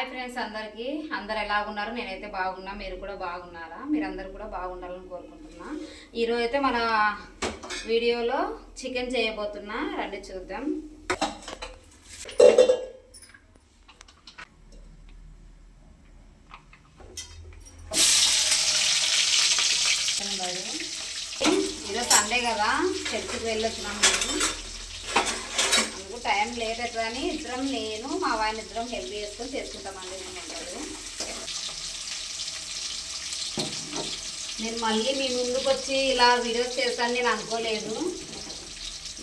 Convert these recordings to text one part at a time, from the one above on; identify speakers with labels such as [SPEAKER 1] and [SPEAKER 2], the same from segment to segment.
[SPEAKER 1] Hi friends అందరికీ. అందరు ఎలాగున్నారు నేనైతే బాగున్నా. మీరు కూడా బాగున్నారా? మీరందరూ కూడా బాగుండాలని కోరుకుంటున్నా. ఈరోజు అయితే మన వీడియోలో చికెన్ చేయబోతున్నా. రండి చూద్దాం. ఈరోజు సండే కదా. చర్చికి వెళ్ళొచ్చినాం మేము. టైం లేట్ అవుతుందని ఇద్దరం నేను మా వాయిని ఇద్దరం హెల్ప్ చేసుకొని చేసుకుంటామండి మేము వంటలు నేను మళ్ళీ మీ ముందుకు వచ్చి ఇలా వీడియోస్ చేస్తాను నేను అనుకోలేదు.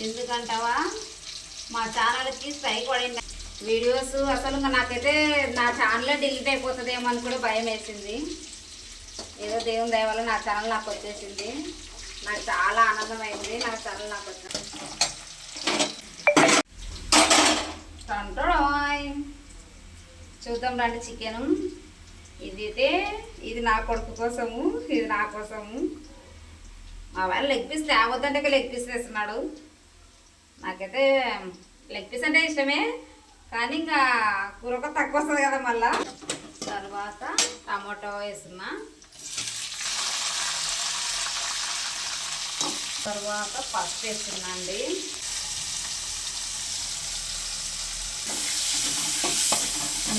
[SPEAKER 1] ఎందుకంటావా? మా ఛానల్కి స్ట్రైక్ పడింది. వీడియోస్ అసలు ఇంకా నాకైతే నా ఛానల్ డిలీట్ అయిపోతుందేమో అని కూడా భయం వేసింది. ఏదో దేవుని దయ వల్ల నా ఛానల్ నాకు వచ్చేసింది. నాకు చాలా ఆనందమైంది. నా ఛానల్ నాకు వచ్చింది చూద్దాం రండి చికెను. ఇది అయితే ఇది నా కొడుకు కోసము ఇది నా కోసము. మా వాళ్ళు లెగ్ పీస్ తేవద్దంటే లెగ్ పీస్ వేస్తున్నాడు. నాకైతే లెగ్ పీస్ అంటే ఇష్టమే కానీ ఇంకా కూరక తక్కువ వస్తుంది కదా మళ్ళా. తర్వాత టమాటో వేస్తున్నా. తర్వాత పసుపు వేస్తున్నా అండి.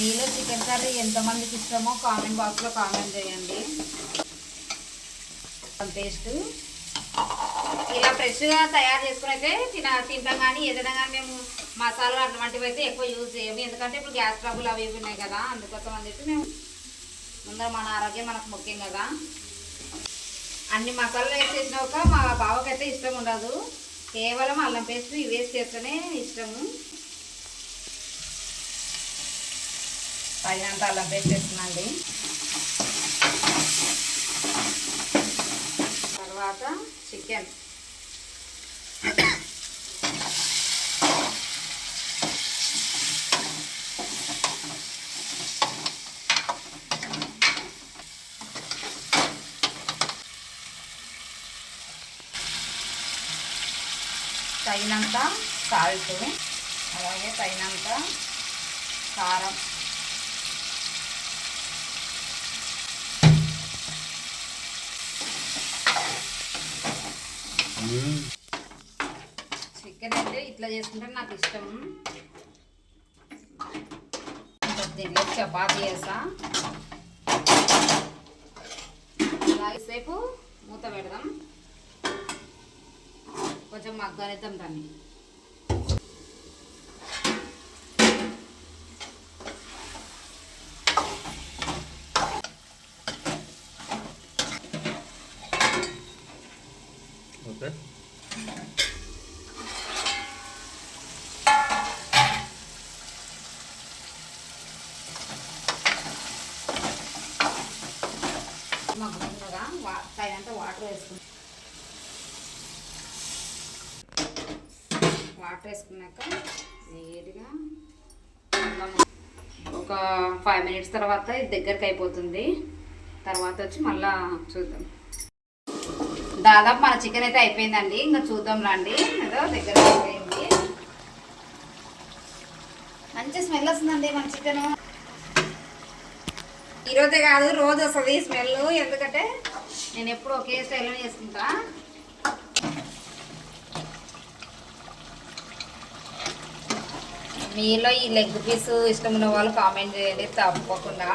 [SPEAKER 1] మీలో చికెన్ కర్రీ ఎంతమందికి ఇష్టమో కామెంట్ బాక్స్లో కామెంట్ చేయండి. పేస్ట్ ఇలా ఫ్రెష్గా తయారు చేసుకుని అయితే తిన తింటాం కానీ ఏదైనా కానీ మేము మసాలా అటువంటివి అయితే ఎక్కువ యూజ్ చేయము. ఎందుకంటే ఇప్పుడు గ్యాస్ ట్రబుల్ అవి ఇవి ఉన్నాయి కదా అందుకోసం అని చెప్పి మేము ముందర మన ఆరోగ్యం మనకు ముఖ్యం కదా. అన్ని మసాలాలు వేసేసినాక మా బావకైతే ఇష్టం ఉండదు. కేవలం అల్లం పేస్ట్ ఇవి వేసి చేస్తేనే ఇష్టము. తగినంత అంతా అలా వేస్తున్నాండి తర్వాత చికెన్ తగినంత సాల్ట్ అలాగే తగినంత కారం. చికెన్ ఇట్లా చేసుకుంటే నాకు ఇష్టం. దీనిలో చపాతీ వేసా అలాగేసేపు మూత పెడదాం. కొంచెం మగ్గనిద్దాం దాన్ని.
[SPEAKER 2] Okay.
[SPEAKER 1] మగ్గుతుండగా వా తగినంత వాటర్ వేసుకుంటాం వాటర్ వేసుకున్నాక నీట్గా ఒక ఫైవ్ మినిట్స్ తర్వాత ఇది దగ్గరికి అయిపోతుంది. తర్వాత వచ్చి మళ్ళా చూద్దాం. దాదాపు మన చికెన్ అయితే అయిపోయిందండి. ఇంకా చూద్దాం రండి. ఏదో దగ్గర అయిపోయింది. మంచి స్మెల్ వస్తుందండి మన చికెన్ ఈరోజే కాదు రోజు వస్తుంది స్మెల్. ఎందుకంటే నేను ఎప్పుడు ఒకే స్టైల్లో చేసుకుంటా. మీలో ఈ లెగ్ పీస్ ఇష్టం ఉన్న వాళ్ళు కామెంట్ చేయండి తప్పకుండా.